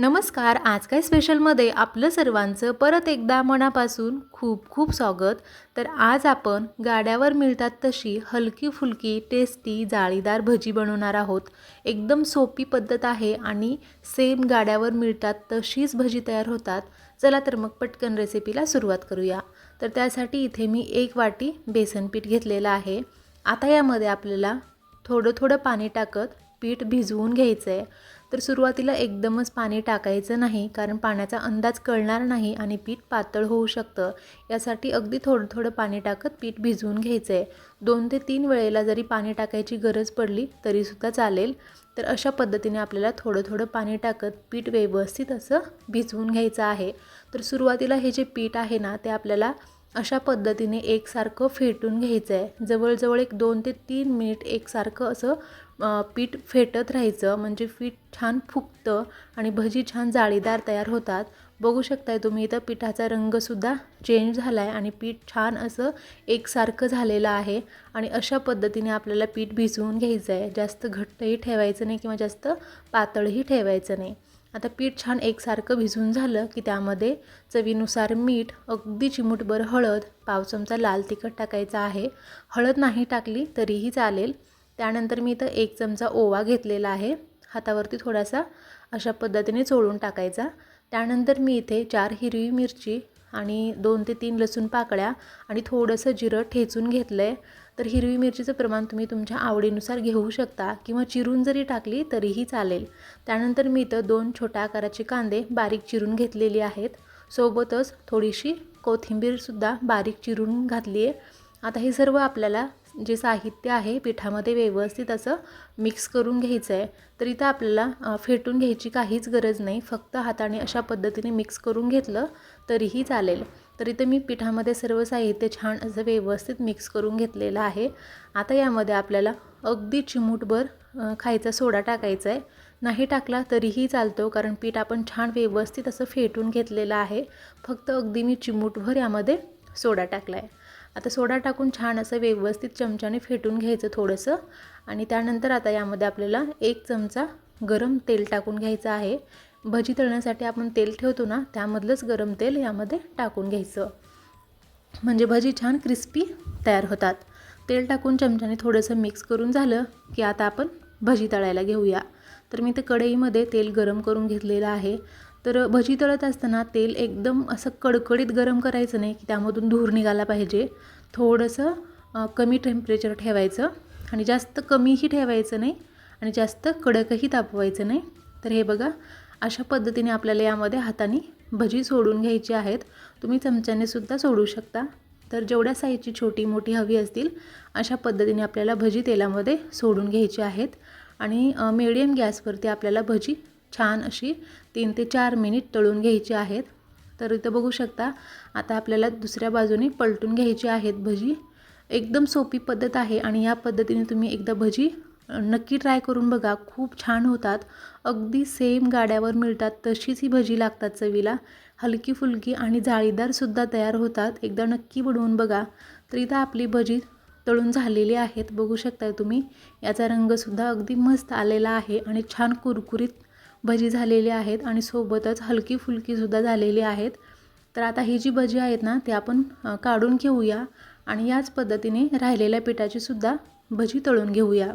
नमस्कार आज काय स्पेशलमध्ये आपलं सर्वांचं परत एकदा मनापासून खूप खूप स्वागत. तर आज आपण गाड्यावर मिळतात तशी हलकी फुलकी टेस्टी जाळीदार भजी बनवणार आहोत. एकदम सोपी पद्धत आहे आणि सेम गाड्यावर मिळतात तशीच भजी तयार होतात. चला तर मग पटकन रेसिपीला सुरुवात करूया. तर त्यासाठी इथे मी एक वाटी बेसन पीठ घेतलेलं आहे. आता यामध्ये आपल्याला थोडं थोडं पाणी टाकत पीठ भिजवून घ्यायचं आहे तर सुरुवातीला एकदमच पाणी टाकायचं नाही कारण पाण्याचा अंदाज कळणार नाही आणि पीठ पातळ होऊ शकतं. यासाठी अगदी थोडं थोडं पाणी टाकत पीठ भिजवून घ्यायचं आहे दोन ते तीन वेळेला जरी पाणी टाकायची गरज पडली तरीसुद्धा चालेल. तर अशा पद्धतीने आपल्याला थोडं थोडं पाणी टाकत पीठ व्यवस्थित असं भिजवून घ्यायचं आहे. तर सुरुवातीला हे जे पीठ आहे ना ते आपल्याला अशा पद्धतीने एकसारखं फेटून घ्यायचं आहे जवळजवळ एक दोन ते तीन मिनिट एकसारखं असं पीठ फेटत राहायचं म्हणजे पीठ छान फुगतं आणि भजी छान जाळीदार तयार होतात. बघू शकताय तुम्ही इथं पिठाचा रंगसुद्धा चेंज झाला आहे आणि पीठ छान असं एकसारखं झालेलं आहे आणि अशा पद्धतीने आपल्याला पीठ भिजवून घ्यायचं आहे जास्त घट्टही ठेवायचं नाही किंवा जास्त पातळही ठेवायचं नाही. आता पीठ छान एकसारखं भिजून झालं की त्यामध्ये चवीनुसार मीठ अगदी चिमूटभर हळद पाव चमचा लाल तिखट टाकायचा आहे. हळद नाही टाकली तरीही चालेल. त्यानंतर मी इथं एक चमचा ओवा घेतलेला आहे. हातावरती थोडासा अशा पद्धतीने चोळून टाकायचा. त्यानंतर मी इथे चार हिरवी मिरची आणि दोन ते तीन लसूण पाकळ्या आणि थोडंसं जिरं ठेचून घेतलं आहे तर हिरवी मिरचीचं प्रमाण तुम्ही तुमच्या आवडीनुसार घेऊ शकता किंवा चिरून जरी टाकली तरीही चालेल. त्यानंतर मी इथं दोन छोट्या आकाराचे कांदे बारीक चिरून घेतलेली आहेत. सोबतच थोडीशी कोथिंबीरसुद्धा बारीक चिरून घातली आहे आता हे सर्व आपल्याला जे साहित्य आहे पिठामध्ये व्यवस्थित असं मिक्स करून घ्यायचं आहे तर इथं आपल्याला फेटून घ्यायची काहीच गरज नाही. फक्त हाताने अशा पद्धतीने मिक्स करून घेतलं तरीही चालेल. तर इथं मी पिठामध्ये सर्व साहित्य छान असं व्यवस्थित मिक्स करून घेतलेलं आहे. आता यामध्ये आपल्याला अगदी चिमूटभर खायचा सोडा टाकायचा आहे नाही टाकला तरीही चालतो कारण पीठ आपण छान व्यवस्थित असं फेटून घेतलेलं आहे. फक्त अगदी मी चिमूटभर यामध्ये सोडा टाकला आहे आता सोडा टाकून छान असं व्यवस्थित चमच्याने फेटून घ्यायचं थोडंसं. आणि त्यानंतर आता यामध्ये आपल्याला एक चमचा गरम तेल टाकून घ्यायचं आहे. भजी तळण्यासाठी आपण तेल ठेवतो ना त्यामधलंच गरम तेल यामध्ये टाकून घ्यायचं. म्हणजे भजी छान क्रिस्पी तयार होतात. तेल टाकून चमच्याने थोडंसं मिक्स करून झालं की आता आपण भजी तळायला घेऊया. तर मी ते कढईमध्ये तेल गरम करून घेतलेलं आहे. तर भजी तळत असताना तेल एकदम असं कडकडीत गरम करायचं नाही की त्यामधून धूर निघाला पाहिजे. थोडंसं कमी टेम्परेचर ठेवायचं आणि जास्त कमीही ठेवायचं नाही आणि जास्त कडकही तापवायचं नाही. तर हे बघा अशा पद्धतीने आपल्याला यामध्ये हाताने भजी सोडून घ्यायची आहेत. तुम्ही चमच्याने सुद्धा सोडू शकता. तर जेवढ्या साईजची छोटी मोठी हवी असतील अशा पद्धतीने आपल्याला भजी तेलामध्ये सोडून घ्यायची आहेत. आणि मिडियम गॅसवरती आपल्याला भजी छान अशी तीन ते चार मिनिट तळून घ्यायची आहेत. तर इथं बघू शकता आता आपल्याला दुसऱ्या बाजूने पलटून घ्यायची आहेत भजी. एकदम सोपी पद्धत आहे आणि या पद्धतीने तुम्ही एकदा भजी नक्की ट्राय करून बघा. खूप छान होतात. अगदी सेम गाड्यावर मिळतात तशीच ही भजी लागतात चवीला. हलकी फुलकी आणि जाळीदारसुद्धा तयार होतात. एकदा नक्की बनवून बघा. तर इथं आपली भजी तळून झालेली आहेत. बघू शकता तुम्ही. याचा रंगसुद्धा अगदी मस्त आलेला आहे आणि छान कुरकुरीत भजी झालेली आहेत आणि सोबतच हलकी फुलकीसुद्धा झालेली आहेत. तर आता ही जी भजी आहेत ना ते आपण काढून घेऊया आणि याच पद्धतीने राहिलेल्या पिठाची सुद्धा भजी तळून घेऊया.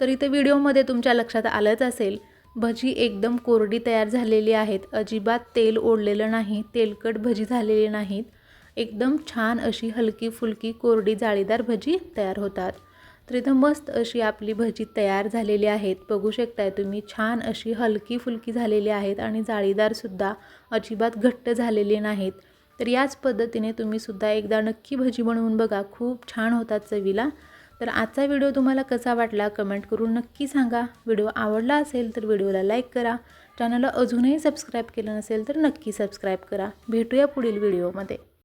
तर इथे व्हिडिओमध्ये तुमच्या लक्षात आलंच असेल भजी एकदम कोरडी तयार झालेली आहेत. अजिबात तेल ओढलेलं नाही तेलकट भजी झालेली नाहीत. एकदम छान अशी हलकी फुलकी कोरडी जाळीदार भजी तयार होतात. तर इथं मस्त अशी आपली भजी तयार झालेली आहेत. बघू शकताय तुम्ही छान अशी हलकी फुलकी झालेली आहेत आणि जाळीदारसुद्धा अजिबात घट्ट झालेली नाहीत. तर याच पद्धतीने तुम्हीसुद्धा एकदा नक्की भजी बनवून बघा. खूप छान होतात चवीला. तर आजचा व्हिडिओ तुम्हाला कसा वाटला कमेंट करून नक्की सांगा. व्हिडिओ आवडला असेल तर व्हिडिओला लाईक करा. चॅनलला अजूनही सबस्क्राईब केलं नसेल तर नक्की सबस्क्राईब करा. भेटूया पुढील व्हिडिओमध्ये.